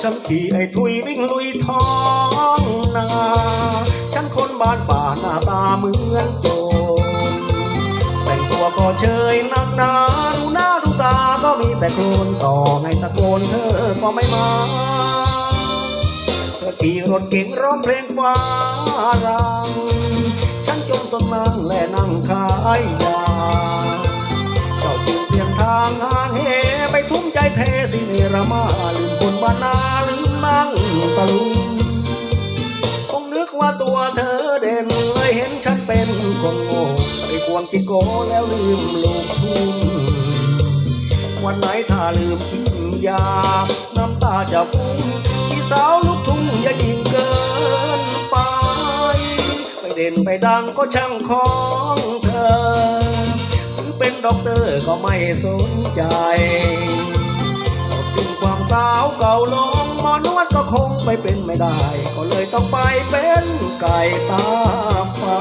ฉันขี่ไอ้ทุยวิ่งลุยท้องนา ฉันคนบ้านป่าหน้าตาเหมือนโจรแต่งตัวก็เชยนักหนาดูหน้าดูตาก็มีแต่โกลนต่อไงตะโกนเธอก็ไม่มาเธอขี่รถเก่งร้องเพลงฟ้ารัง ฉันจมต้นนางและนั่งขายยา เพียงทางห่างเหไปทุ่มใจเทสิเนรมาลืมคนบ้านนาลืมนั่งตะลุงคงนึกว่าตัวเธอเด่นเลยเห็นฉันเป็นคนโง่ไปควงจิโกแล้วลืมลูกทุ่งวันไหนถ้าลืมกินยา น้ำตาจะพุ่งที่สาวลูกทุ่งอย่ายิงเกินไป ไปเด่นไปดังก็ช่างของเธอ เป็นด็อกเตอร์ก็ไม่สนใจตกจึงความสาวเก่าลงหมอนวดก็คงไปเป็นไม่ได้ ก็เลยต้องไปเป็นไก่ตาฟ้า